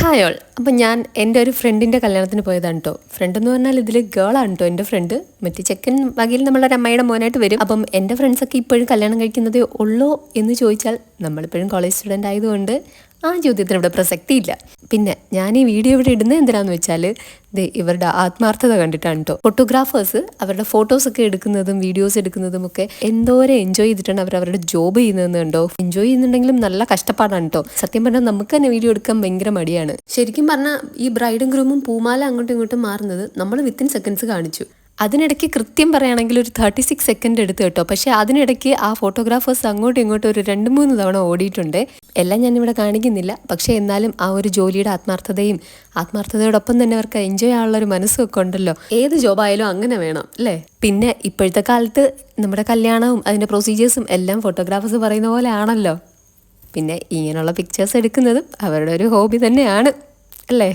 Hi all അപ്പം ഞാൻ എന്റെ ഒരു ഫ്രണ്ടിന്റെ കല്യാണത്തിന് പോയതാണ് കേട്ടോ ഫ്രണ്ട് എന്ന് പറഞ്ഞാൽ ഇതിൽ ഗേളാണ് കേട്ടോ എന്റെ ഫ്രണ്ട് മറ്റേ ചെക്കൻ വകയിൽ നമ്മളൊരു അമ്മയുടെ മോനായിട്ട് വരും. അപ്പം എന്റെ ഫ്രണ്ട്സൊക്കെ ഇപ്പോഴും കല്യാണം കഴിക്കുന്നതേ ഉള്ളൂ എന്ന് ചോദിച്ചാൽ നമ്മളിപ്പോഴും കോളേജ് സ്റ്റുഡന്റ് ആയതുകൊണ്ട് ആ ചോദ്യത്തിന് ഇവിടെ പ്രസക്തിയില്ല. പിന്നെ ഞാൻ ഈ വീഡിയോ ഇവിടെ ഇടുന്നത് എന്തിനാന്ന് വെച്ചാൽ ഇത് ഇവരുടെ ആത്മാർത്ഥത കണ്ടിട്ടാണ് കേട്ടോ ഫോട്ടോഗ്രാഫേഴ്സ് അവരുടെ ഫോട്ടോസ് ഒക്കെ എടുക്കുന്നതും വീഡിയോസ് എടുക്കുന്നതും ഒക്കെ എന്തോരം എൻജോയ് ചെയ്തിട്ടാണ് അവർ അവരുടെ ജോബ് ചെയ്യുന്നതെന്ന് കണ്ടോ? എൻജോയ് ചെയ്യുന്നുണ്ടെങ്കിലും നല്ല കഷ്ടപ്പാടാണ് കേട്ടോ സത്യം പറഞ്ഞാൽ നമുക്ക് തന്നെ വീഡിയോ എടുക്കാൻ ഭയങ്കര മടിയാണ്. ശരിക്കും പറഞ്ഞാൽ ഈ ബ്രൈഡും ഗ്രൂമും പൂമാല അങ്ങോട്ടും ഇങ്ങോട്ടും മാറുന്നത് നമ്മൾ വിത്തിൻ സെക്കൻഡ്സ് കാണിച്ചു. അതിനിടയ്ക്ക് കൃത്യം പറയുകയാണെങ്കിൽ ഒരു തേർട്ടി സിക്സ് സെക്കൻഡ് എടുത്ത് കേട്ടോ. പക്ഷേ അതിനിടയ്ക്ക് ആ ഫോട്ടോഗ്രാഫേഴ്സ് അങ്ങോട്ടും ഇങ്ങോട്ടും ഒരു രണ്ട് മൂന്ന് തവണ ഓടിയിട്ടുണ്ട്. എല്ലാം ഞാനിവിടെ കാണിക്കുന്നില്ല. പക്ഷേ എന്നാലും ആ ഒരു ജോലിയുടെ ആത്മാർത്ഥതയും ആത്മാർത്ഥതയോടൊപ്പം തന്നെ അവർക്ക് എൻജോയ് ഒരു മനസ്സൊക്കെ ഉണ്ടല്ലോ. ഏത് ജോബായാലും അങ്ങനെ വേണം അല്ലേ? പിന്നെ ഇപ്പോഴത്തെ കാലത്ത് നമ്മുടെ കല്യാണവും അതിന്റെ പ്രൊസീജിയേഴ്സും എല്ലാം ഫോട്ടോഗ്രാഫേഴ്സ് പറയുന്ന പോലെ ആണല്ലോ. പിന്നെ ഇങ്ങനെയുള്ള പിക്ചേഴ്സ് എടുക്കുന്നതും അവരുടെ ഒരു ഹോബി തന്നെയാണ് അല്ലേ?